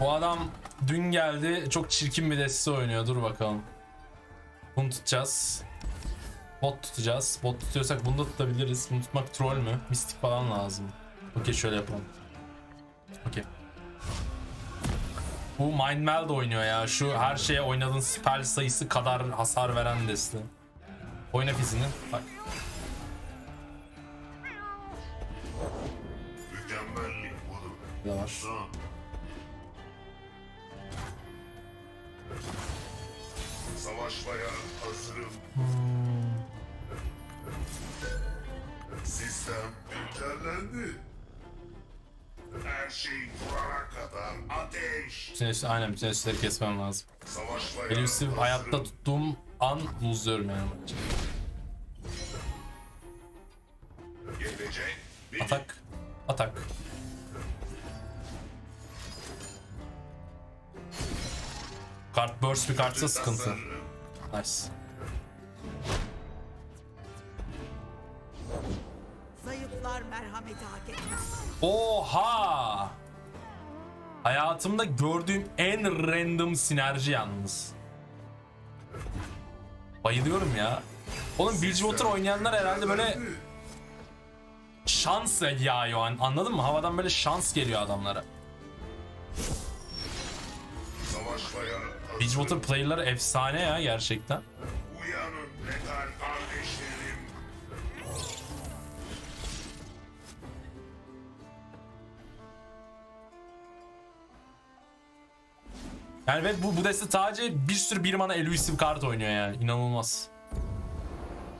Bu adam dün geldi. Çok çirkin bir deste oynuyor. Dur bakalım. Bunu tutacağız. Bot tutacağız. Bot tutuyorsak bunu da tutabiliriz. Bunu tutmak troll mü? Mistik falan lazım. Okey şöyle yapalım. Okey. Bu Mind Meld oynuyor ya. Şu her şeye oynadığın spell sayısı kadar hasar veren deste. Oyna fizini. Bak. Mükemmellik budur. Savaşmaya hazırım. Sistem güncellendi. Her şey durana kadar ateş. Eş- aynen bütün eşleri kesmem lazım. Savaşmaya Elusive hazırım. hayatta tuttuğum an lose'luyorum yani. Gelecek Atak. Atak. Kart burst bir kartsa sıkıntı. Nice. Zayıflar merhameti hak etmez. Oha! Hayatımda gördüğüm en random sinerji yalnız. Bayılıyorum ya. Oğlum Bridgewater oynayanlar herhalde böyle şans yağıyor an- anladın mı? Havadan böyle şans geliyor adamlara. Bridgewater player'ları efsane ya gerçekten. Uyanın metal kardeşlerim. Yani ve bu, bu deste sadece bir sürü bir mana elusive kart oynuyor yani. İnanılmaz.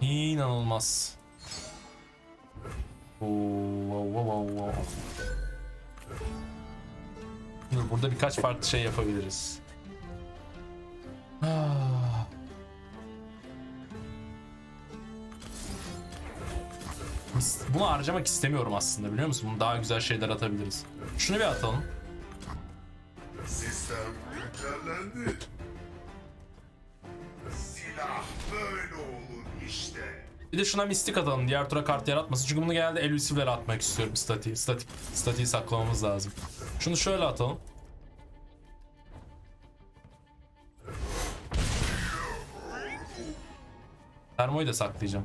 İnanılmaz. Oo, wow, wow, wow, wow. Dur, burada birkaç farklı şey yapabiliriz. Bunu harcamak istemiyorum aslında biliyor musun? Bunu daha güzel şeyler atabiliriz. Şunu bir atalım. Sistem güncellendi. Silah böyle olur işte. Bir de şuna mistik atalım diğer tura kart yaratmasın. Çünkü bunu genelde elusive'lere atmak istiyorum statiği. Statik, statiği saklamamız lazım. Şunu şöyle atalım. Termoyu da saklayacağım.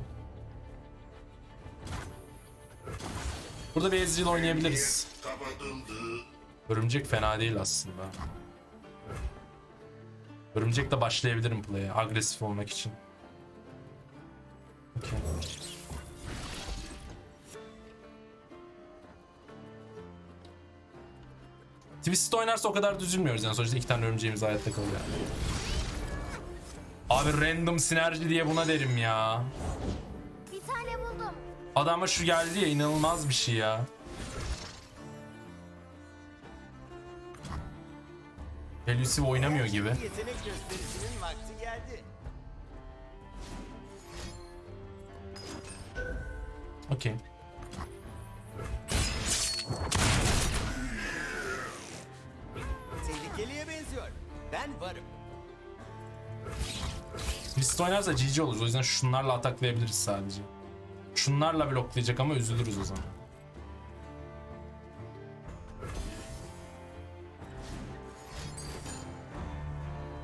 Burada bir Ezreal oynayabiliriz. Örümcek fena değil aslında. Örümcekle başlayabilirim play'e agresif olmak için. Okey. Twisted oynarsa o kadar da üzülmüyoruz yani sonuçta iki tane örümceğimiz hayatta kalıyor. Abi random sinerji diye buna derim ya. Bir tane buldum. Adama şu geldi ya inanılmaz bir şey ya. Elusive oynamıyor gibi. Yetenek gösterisinin vakti geldi. Okey. Tehlikeliye benziyor. Ben varım. Twist oynarsa GG oluruz. O yüzden şunlarla ataklayabiliriz sadece. Şunlarla bloklayacak ama üzülürüz o zaman.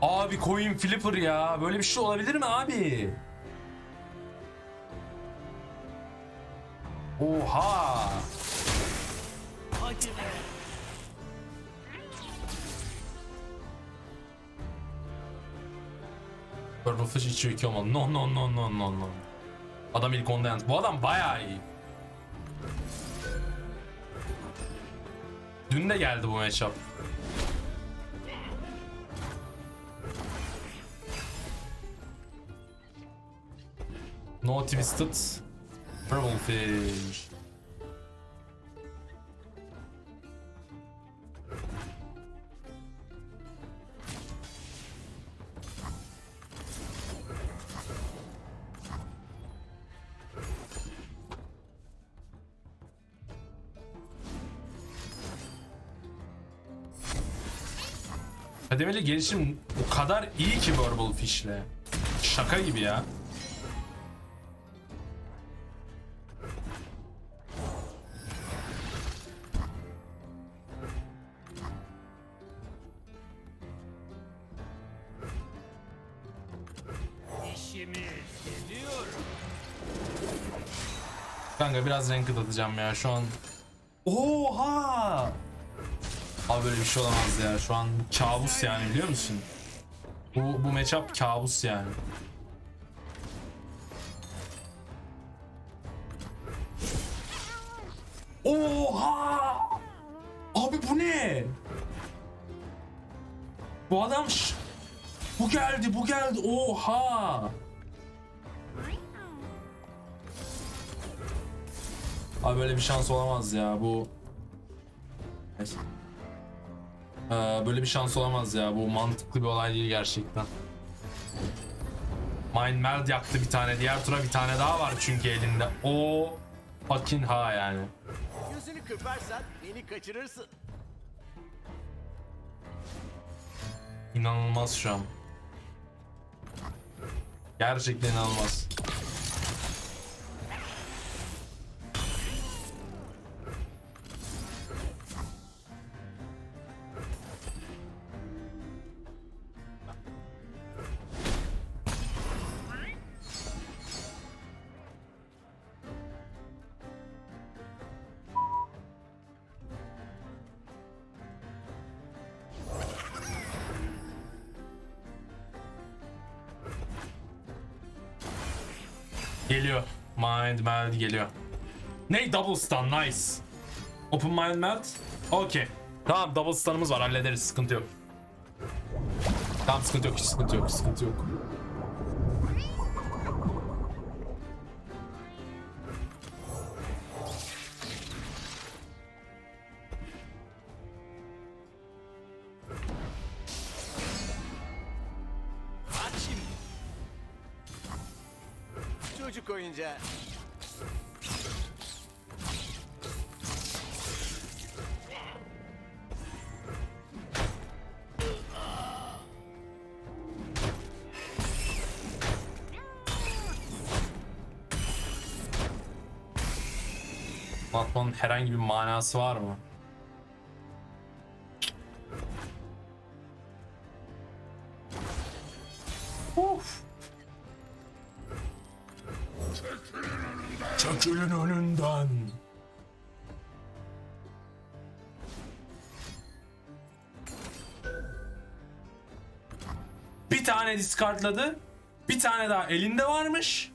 Abi coin flipper ya. Böyle bir şey olabilir mi abi? Oha. Purple Fish içiyor iki olmalı. No no no no no no. Adam ilk onda yalnız. Bu adam bayağı iyi. Dün de geldi bu matchup. No Twisted. Purple Fish. Kademeli gelişim o kadar iyi ki Verbal Fish'le. Şaka gibi ya. Kanka biraz renk atacağım ya şu an. Oha! Abi böyle bir şey olamaz ya. Şu an kabus yani biliyor musun? Bu, bu matchup kabus yani. Oha! Abi bu ne? Bu adam bu geldi bu geldi oha! Abi böyle bir şans olamaz ya bu. Neyse. Ee, böyle bir şans olamaz ya bu mantıklı bir olay değil gerçekten. Mind Meld yaktı bir tane diğer tura bir tane daha var çünkü elinde. O fucking ha yani. Gözünü kırparsan beni kaçırırsın. İnanılmaz şu an. Gerçekten inanılmaz. Geliyor. Mind Meld geliyor. Ne? Double stun nice. Open Mind Meld. Okey. Tamam double stun'ımız var hallederiz sıkıntı yok. Tamam sıkıntı yok hiç sıkıntı yok sıkıntı yok. Çocuk oyuncağı. Atmanın herhangi bir manası var mı? Bir tane discardladı. Bir tane daha elinde varmış.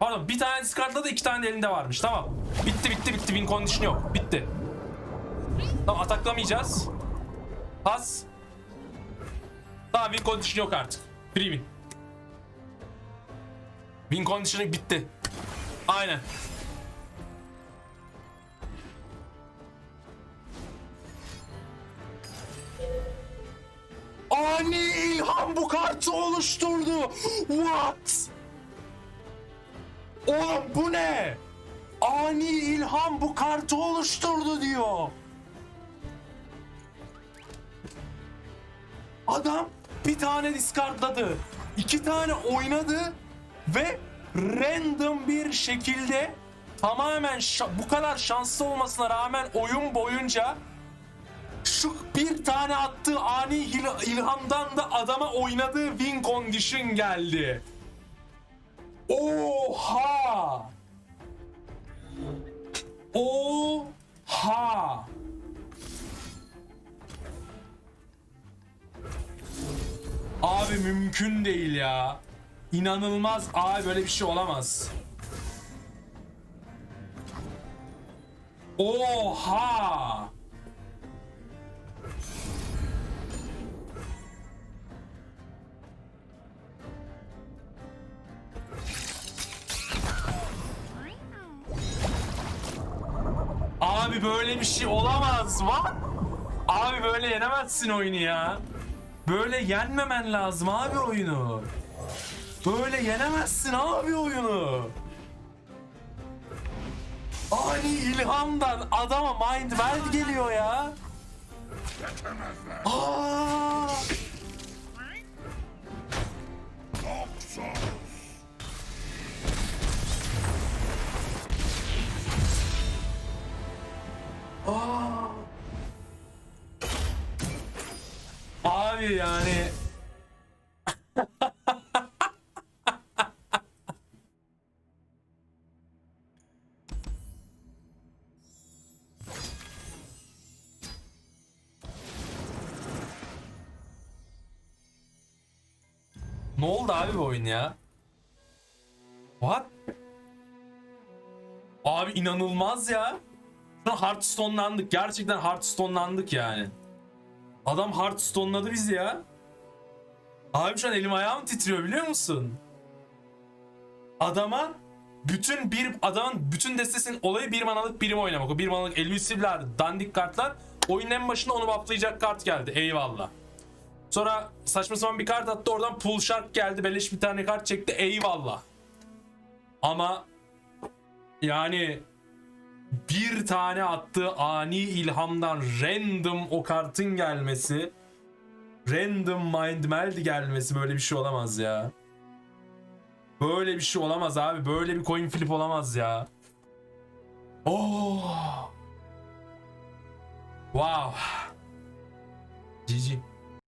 Pardon bir tane discardladı iki tane de elinde varmış. Tamam. Bitti bitti bitti. Win condition yok. Bitti. Tamam ataklamayacağız. Pas. Tamam win condition yok artık. Free win. Win condition'ı bitti. Aynen. Ani ilham bu kartı oluşturdu. What? Oğlum bu ne? Ani ilham bu kartı oluşturdu diyor. Adam bir tane discardladı. iki tane oynadı ve random bir şekilde tamamen bu kadar şanslı olmasına rağmen oyun boyunca şu bir tane attığı ani il- ilhamdan da adama oynadığı win condition geldi. Oha! Oha! Abi mümkün değil ya. İnanılmaz. Abi böyle bir şey olamaz. Oha! Böyle bir şey olamaz mı? Abi böyle yenemezsin oyunu ya. Böyle yenmemen lazım abi oyunu. Böyle yenemezsin abi oyunu. Ani ilhamdan adama mind world geliyor ya. Aa! Aa. Abi yani Ne oldu abi bu oyun ya? What? Abi inanılmaz ya. Hearthstone'landık. Gerçekten Hearthstone'landık yani. Adam Hearthstone'ladı bizi ya. Abi şu an elim ayağım titriyor biliyor musun? Adama bütün bir adamın bütün destesinin olayı bir manalık birim oynamak. O bir manalık elusive'ler, dandik kartlar. Oyunun en başında onu bufflayacak kart geldi. Eyvallah. Sonra saçma sapan bir kart attı oradan pull shark geldi. Beleş bir tane kart çekti. Eyvallah. Ama yani bir tane attığı ani ilhamdan random o kartın gelmesi random mind meld gelmesi böyle bir şey olamaz ya. Böyle bir şey olamaz abi. Böyle bir coin flip olamaz ya. Oh. Wow. GG.